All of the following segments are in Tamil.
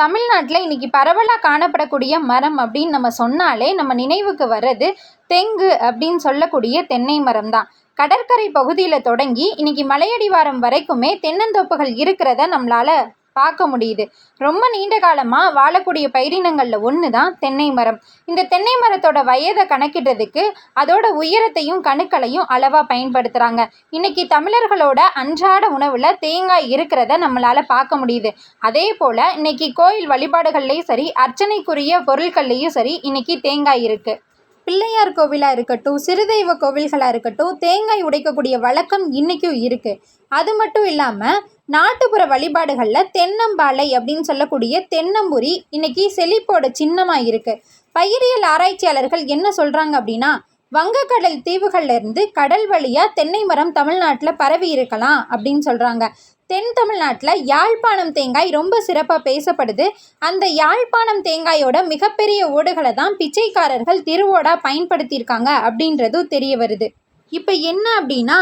தமிழ்நாட்டில் இன்றைக்கி பரவலாக காணப்படக்கூடிய மரம் அப்படின்னு நம்ம சொன்னாலே நம்ம நினைவுக்கு வர்றது தெங்கு அப்படின்னு சொல்லக்கூடிய தென்னை மரம் தான் கடற்கரை பகுதியில் தொடங்கி இன்னைக்கு மலையடிவாரம் வரைக்குமே தென்னந்தோப்புகள் இருக்கிறத நம்மளால் பார்க்க முடியுது. ரொம்ப நீண்ட காலமாக வாழக்கூடிய பயிரினங்களில் ஒன்று தான் தென்னை மரம். இந்த தென்னை மரத்தோட வயதை கணக்கிடுறதுக்கு அதோட உயரத்தையும் கணுக்களையும் அளவாக பயன்படுத்துகிறாங்க இன்னைக்கு தமிழர்களோட அன்றாட உணவில் தேங்காய் இருக்கிறத நம்மளால் பார்க்க முடியுது. அதே போல் இன்னைக்கு கோயில் வழிபாடுகள்லேயும் சரி அர்ச்சனைக்குரிய பொருட்கள்லேயும் சரி இன்னைக்கு தேங்காய் இருக்குது பிள்ளையார் கோவிலாக இருக்கட்டும் சிறுதெய்வ கோவில்களாக இருக்கட்டும் தேங்காய் உடைக்கக்கூடிய வழக்கம் இன்றைக்கும் இருக்குது அது மட்டும் இல்லாமல் நாட்டுப்புற வழிபாடுகளில் தென்னம்பாலை அப்படின்னு சொல்லக்கூடிய தென்னம்புரி இன்னைக்கு செழிப்போட சின்னமாக இருக்குது பயிரியல் ஆராய்ச்சியாளர்கள் என்ன சொல்கிறாங்க அப்படின்னா வங்கக்கடல் தீவுகள்ல இருந்து கடல் வழியாக தென்னை மரம் தமிழ்நாட்டில் பரவி இருக்கலாம் அப்படின்னு சொல்கிறாங்க தென் தமிழ்நாட்டில் யாழ்ப்பாணம் தேங்காய் ரொம்ப சிறப்பாக பேசப்படுது. அந்த யாழ்ப்பாணம் தேங்காயோட மிகப்பெரிய ஓடுகளை தான் பிச்சைக்காரர்கள் திருவோடா பயன்படுத்தியிருக்காங்க அப்படின்றதும் தெரிய வருது. இப்போ என்ன அப்படின்னா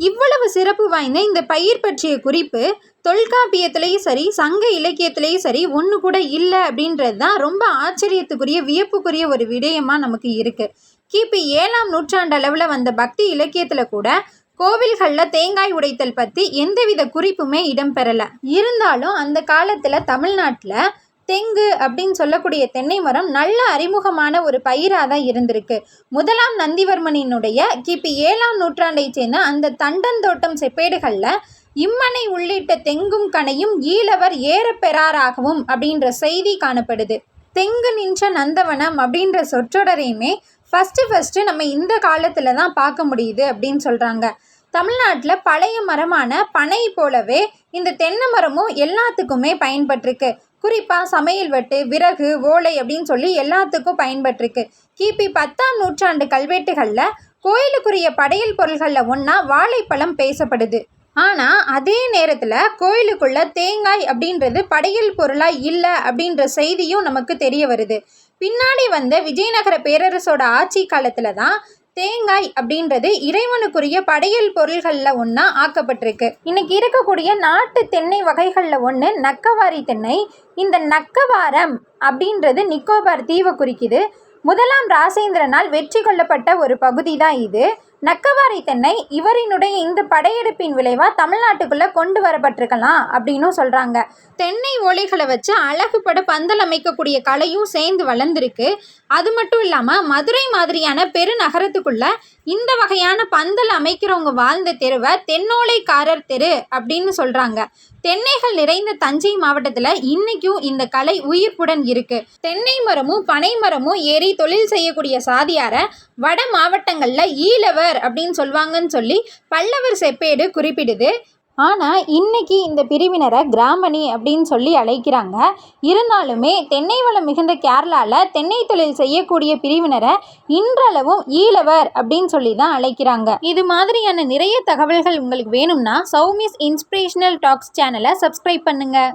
இவ்வளவு சிறப்பு வாய்ந்த இந்த பயிர் பற்றிய குறிப்பு தொல்காப்பியத்திலையும் சரி சங்க இலக்கியத்திலையும் சரி ஒன்று கூட இல்லை அப்படின்றது தான் ரொம்ப ஆச்சரியத்துக்குரிய வியப்புக்குரிய ஒரு விடயமாக நமக்கு இருக்குது கிபி ஏழாம் நூற்றாண்டு அளவில் வந்த பக்தி இலக்கியத்தில் கூட கோவில்களில் தேங்காய் உடைத்தல் பற்றி எந்தவித குறிப்புமே இடம்பெறலை. இருந்தாலும் அந்த காலத்தில் தமிழ்நாட்டில் தெங்கு அப்படின்னு சொல்லக்கூடிய தென்னை மரம் நல்ல அறிமுகமான ஒரு பயிராக தான் இருந்திருக்கு. முதலாம் நந்திவர்மனினுடைய கிபி ஏழாம் நூற்றாண்டை சேர்ந்த அந்த தண்டந்தோட்டம் செப்பேடுகளில் இம்மனை உள்ளிட்ட தெங்கும் கனையும் ஈழவர் ஏறப்பெறாராகவும் அப்படின்ற செய்தி காணப்படுது. தெங்கு நின்ற நந்தவனம் அப்படின்ற சொற்றொடரையுமே ஃபஸ்ட்டு ஃபஸ்ட்டு நம்ம இந்த காலத்தில் தான் பார்க்க முடியுது அப்படின்னு சொல்கிறாங்க தமிழ்நாட்டில் பழைய மரமான பனை போலவே இந்த தென்னை மரமும் எல்லாத்துக்குமே பயன்பட்டிருக்கு. குறிப்பாக சமையல் வெட்டு விறகு ஓலை அப்படின்னு சொல்லி எல்லாத்துக்கும் பயன்பட்டிருக்கு. கிபி பத்தாம் நூற்றாண்டு கல்வெட்டுகளில் கோயிலுக்குரிய படையல் பொருள்களில் ஒன்றா வாழைப்பழம் பேசப்படுது. ஆனால் அதே நேரத்தில் கோயிலுக்குள்ள தேங்காய் அப்படின்றது படையல் பொருளாக இல்லை அப்படின்ற செய்தியும் நமக்கு தெரிய வருது. பின்னாடி வந்த விஜயநகர பேரரசோட ஆட்சி காலத்தில் தான் தேங்காய் அப்படின்றது இறைவனுக்குரிய படையல் பொருள்களில் ஒன்றா ஆக்கப்பட்டிருக்கு. இன்னைக்கு இருக்கக்கூடிய நாட்டு தென்னை வகைகளில் ஒன்று நக்கவாரி தென்னை. இந்த நக்கவாரம் அப்படின்றது நிக்கோபார் தீவை குறிக்குது. முதலாம் ராசேந்திரனால் வெற்றி கொள்ளப்பட்ட ஒரு பகுதி தான் இது. நக்கவாரி தென்னை இவரினுடைய இந்த படையெடுப்பின் விளைவாக தமிழ்நாட்டுக்குள்ளே கொண்டு வரப்பட்டிருக்கலாம் அப்படின்னும் சொல்கிறாங்க தென்னை ஓலைகளை வச்சு அழகுபட பந்தல் அமைக்கக்கூடிய கலையும் சேர்ந்து வளர்ந்துருக்கு. அது மட்டும் இல்லாமல் மதுரை மாதிரியான பெருநகரத்துக்குள்ள இந்த வகையான பந்தல் அமைக்கிறவங்க வாழ்ந்த தெருவை தென்னோலைக்காரர் தெரு அப்படின்னு சொல்கிறாங்க தென்னைகள் நிறைந்த தஞ்சை மாவட்டத்தில் இன்றைக்கும் இந்த கலை உயிர்ப்புடன் இருக்குது தென்னை மரமும் பனை மரமும் ஏறி தொழில் செய்யக்கூடிய சாதியாரை வட மாவட்டங்களில் ஈழவர் அப்படின்னு சொல்லுவாங்கன்னு சொல்லி பல்லவர் செப்பேடு குறிப்பிடுது. ஆனால் இன்னைக்கு இந்த பிரிவினரை கிராமணி அப்படின்னு சொல்லி அழைக்கிறாங்க. இருந்தாலுமே தென்னை வளம் மிகுந்த கேரளாவில் தென்னை தொழில் செய்யக்கூடிய பிரிவினரை இன்றளவும் ஈழவர் அப்படின்னு சொல்லி தான் அழைக்கிறாங்க. இது மாதிரியான நிறைய தகவல்கள் உங்களுக்கு வேணும்னா சௌமிஸ் இன்ஸ்பிரேஷனல் டாக்ஸ் சேனலை சப்ஸ்கிரைப் பண்ணுங்கள்